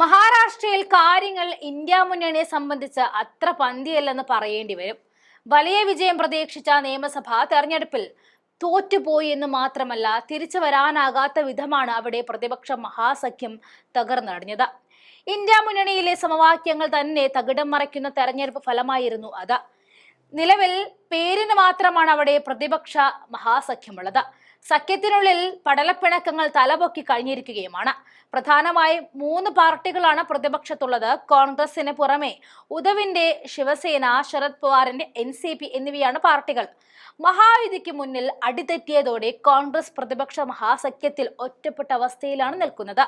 മഹാരാഷ്ട്രയിൽ കാര്യങ്ങൾ ഇന്ത്യ മുന്നണിയെ സംബന്ധിച്ച് അത്ര പന്തിയല്ലെന്ന് പറയേണ്ടി വരും. വലിയ വിജയം പ്രതീക്ഷിച്ച നിയമസഭ തെരഞ്ഞെടുപ്പിൽ തോറ്റുപോയി എന്ന് മാത്രമല്ല തിരിച്ചു വരാനാകാത്ത വിധമാണ് അവിടെ പ്രതിപക്ഷ മഹാസഖ്യം തകർന്നടിഞ്ഞത്. ഇന്ത്യ മുന്നണിയിലെ സമവാക്യങ്ങൾ തന്നെ തകിടം മറയ്ക്കുന്ന തെരഞ്ഞെടുപ്പ് ഫലമായിരുന്നു അത്. നിലവിൽ പേരിന് മാത്രമാണ് അവിടെ പ്രതിപക്ഷ മഹാസഖ്യമുള്ളത്. സഖ്യത്തിനുള്ളിൽ പടലപ്പിണക്കങ്ങൾ തലപൊക്കി കഴിഞ്ഞിരിക്കുകയുമാണ്. പ്രധാനമായും മൂന്ന് പാർട്ടികളാണ് പ്രതിപക്ഷത്തുള്ളത്. കോൺഗ്രസിന് പുറമെ ഉദവിന്റെ ശിവസേന ശരത് പവാറിന്റെ എൻ സി പി എന്നിവയാണ് പാർട്ടികൾ. മഹായുതിക്ക് മുന്നിൽ അടിതെറ്റിയതോടെ കോൺഗ്രസ് പ്രതിപക്ഷ മഹാസഖ്യത്തിൽ ഒറ്റപ്പെട്ട അവസ്ഥയിലാണ് നിൽക്കുന്നത്.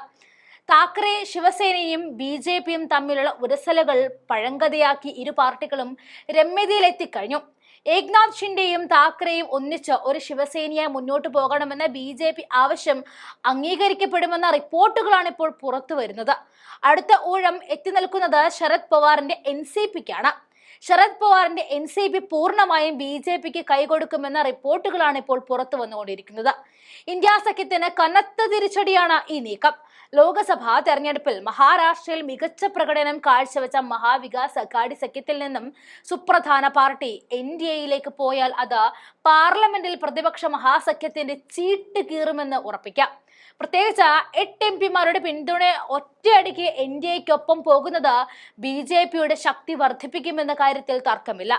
താക്കറെ ശിവസേനയും ബി ജെ പിയും തമ്മിലുള്ള ഉരസലുകൾ പഴങ്കഥയാക്കി ഇരു പാർട്ടികളും രമ്യതയിലെത്തിക്കഴിഞ്ഞു. ഏക്നാഥ് ഷിൻഡെയും താക്കറെയും ഒന്നിച്ച് ഒരു ശിവസേനയായി മുന്നോട്ട് പോകണമെന്ന ബി ജെ പി ആവശ്യം അംഗീകരിക്കപ്പെടുമെന്ന റിപ്പോർട്ടുകളാണ് ഇപ്പോൾ പുറത്തു വരുന്നത്. അടുത്ത ഊഴം എത്തി നിൽക്കുന്നത് ശരത് പവാറിന്റെ എൻ സി പിക്കാണ്. ശരത് പവാറിന്റെ എൻ സി പി പൂർണമായും ബി ജെ പിക്ക് കൈകൊടുക്കുമെന്ന റിപ്പോർട്ടുകളാണ് ഇപ്പോൾ പുറത്തു വന്നുകൊണ്ടിരിക്കുന്നത്. ഇന്ത്യ സഖ്യത്തിന് കനത്ത തിരിച്ചടിയാണ് ഈ നീക്കം. ലോക്സഭാ തെരഞ്ഞെടുപ്പിൽ മഹാരാഷ്ട്രയിൽ മികച്ച പ്രകടനം കാഴ്ചവെച്ച മഹാവികാസ് അഘാടി സഖ്യത്തിൽ നിന്നും സുപ്രധാന പാർട്ടി എൻ ഡി എയിലേക്ക് പോയാൽ അത് പാർലമെന്റിൽ പ്രതിപക്ഷ മഹാസഖ്യത്തിന്റെ ചീട്ട് കീറുമെന്ന് ഉറപ്പിക്കാം. പ്രത്യേകിച്ച് എട്ട് എം പിമാരുടെ പിന്തുണ ഒറ്റയടിക്ക് എൻ ഡി എക്കൊപ്പം പോകുന്നത് ബി ജെ പിയുടെ ശക്തി വർദ്ധിപ്പിക്കുമെന്ന കാര്യത്തിൽ തർക്കമില്ല.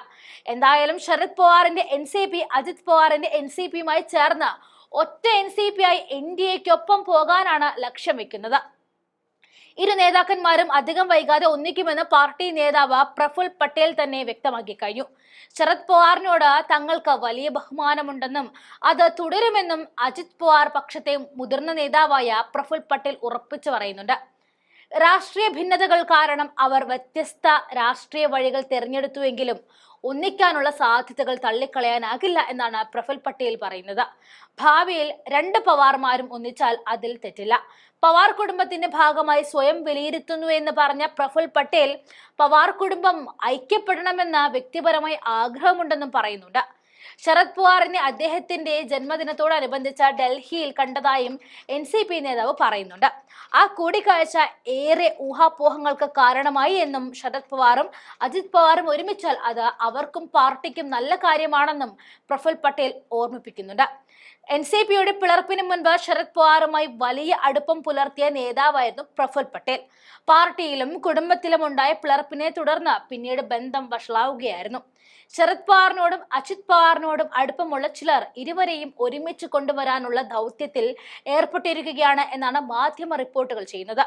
എന്തായാലും ശരത് പവാറിന്റെ എൻ സി പി അജിത് പവാറിന്റെ എൻ സി പിയുമായി ചേർന്ന് ഒറ്റ എൻ സി പി ആയി എൻ ഡി എക്കൊപ്പം പോകാനാണ് ലക്ഷ്യം വെക്കുന്നത്. ഇരു നേതാക്കന്മാരും അധികം വൈകാതെ ഒന്നിക്കുമെന്ന് പാർട്ടി നേതാവ് പ്രഫുൽ പട്ടേൽ തന്നെ വ്യക്തമാക്കി കഴിഞ്ഞു. ശരത് പവാറിനോട് തങ്ങൾക്ക് വലിയ ബഹുമാനമുണ്ടെന്നും അത് തുടരുമെന്നും അജിത് പവാർ പക്ഷത്തെ മുതിർന്ന നേതാവായ പ്രഫുൽ പട്ടേൽ ഉറപ്പിച്ചു പറയുന്നുണ്ട്. രാഷ്ട്രീയ ഭിന്നതകൾ കാരണം അവർ വ്യത്യസ്ത രാഷ്ട്രീയ വഴികൾ തിരഞ്ഞെടുത്തുവെങ്കിലും ഒന്നിക്കാനുള്ള സാധ്യതകൾ തള്ളിക്കളയാനാകില്ല എന്നാണ് പ്രഫുൽ പട്ടേൽ പറയുന്നത്. ഭാവിയിൽ രണ്ട് പവാർമാരും ഒന്നിച്ചാൽ അതിൽ തെറ്റില്ല. പവാർ കുടുംബത്തിന്റെ ഭാഗമായി സ്വയം വിലയിരുത്തുന്നു എന്ന് പറഞ്ഞ പ്രഫുൽ പട്ടേൽ പവാർ കുടുംബം ഐക്യപ്പെടണമെന്ന വ്യക്തിപരമായി ആഗ്രഹമുണ്ടെന്നും പറയുന്നുണ്ട്. ശരത് പവാറിനെ അദ്ദേഹത്തിന്റെ ജന്മദിനത്തോടനുബന്ധിച്ച ഡൽഹിയിൽ കണ്ടതായും എൻ സി പി നേതാവ് പറയുന്നുണ്ട്. ആ കൂടിക്കാഴ്ച ഏറെ ഊഹാപോഹങ്ങൾക്ക് കാരണമായി എന്നും ശരത് പവാറും അജിത് പവാറും ഒരുമിച്ചാൽ അത് അവർക്കും പാർട്ടിക്കും നല്ല കാര്യമാണെന്നും പ്രഫുൽ പട്ടേൽ ഓർമ്മിപ്പിക്കുന്നുണ്ട്. എൻ സി പിയുടെ പിളർപ്പിന് മുൻപ് ശരത് പവാറുമായി വലിയ അടുപ്പം പുലർത്തിയ നേതാവായിരുന്നു പ്രഫുൽ പട്ടേൽ. പാർട്ടിയിലും കുടുംബത്തിലും ഉണ്ടായ പിളർപ്പിനെ തുടർന്ന് പിന്നീട് ബന്ധം വഷളാവുകയായിരുന്നു. ശരത് പവാറിനോടും അജിത് പവാറിനോടും അടുപ്പമുള്ള ചിലർ ഇരുവരെയും ഒരുമിച്ച് കൊണ്ടുവരാനുള്ള ദൗത്യത്തിൽ ഏർപ്പെട്ടിരിക്കുകയാണ് എന്നാണ് മാധ്യമ റിപ്പോർട്ടുകൾ ചെയ്യുന്നത്.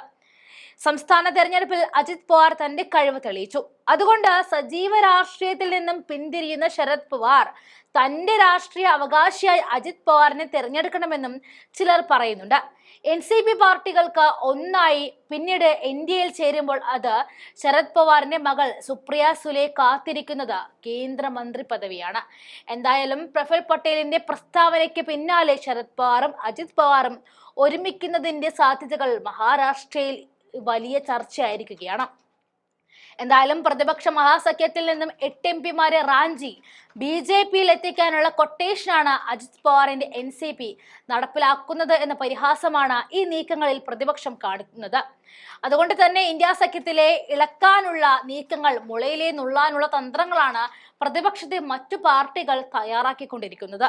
സംസ്ഥാന തെരഞ്ഞെടുപ്പിൽ അജിത് പവാർ തന്റെ കഴിവ് തെളിയിച്ചു. അതുകൊണ്ട് സജീവ രാഷ്ട്രീയത്തിൽ നിന്നും പിന്തിരിയുന്ന ശരത് പവാർ തന്റെ രാഷ്ട്രീയ അവകാശിയായി അജിത് പവാറിനെ തിരഞ്ഞെടുക്കണമെന്നും ചിലർ പറയുന്നുണ്ട്. എൻ സി പി പാർട്ടികൾക്ക് ഒന്നായി പിന്നീട് എൻ ഡി എയിൽ ചേരുമ്പോൾ അത് ശരത് പവാറിന്റെ മകൾ സുപ്രിയ സുലെ കാത്തിരിക്കുന്നത് കേന്ദ്രമന്ത്രി പദവിയാണ്. എന്തായാലും പ്രഫുൽ പട്ടേലിന്റെ പ്രസ്താവനയ്ക്ക് പിന്നാലെ ശരത് പവാറും അജിത് പവാറും ഒരുമിക്കുന്നതിന്റെ സാധ്യതകൾ മഹാരാഷ്ട്രയിൽ വലിയ ചർച്ചയായിരിക്കുകയാണ്. എന്തായാലും പ്രതിപക്ഷ മഹാസഖ്യത്തിൽ നിന്നും എട്ട് എം പിമാരെ റാഞ്ചി ബി ജെ പിയിൽ എത്തിക്കാനുള്ള കൊട്ടേഷനാണ് അജിത് പവാറിന്റെ എൻ സി പി നടപ്പിലാക്കുന്നത് എന്ന പരിഹാസമാണ് ഈ നീക്കങ്ങളിൽ പ്രതിപക്ഷം കാണുന്നത് അതുകൊണ്ട് തന്നെ ഇന്ത്യ സഖ്യത്തിലെ ഇളക്കാനുള്ള നീക്കങ്ങൾ മുളയിലേ നുള്ളാനുള്ള തന്ത്രങ്ങളാണ് പ്രതിപക്ഷത്തെ മറ്റു പാർട്ടികൾ തയ്യാറാക്കിക്കൊണ്ടിരിക്കുന്നത്.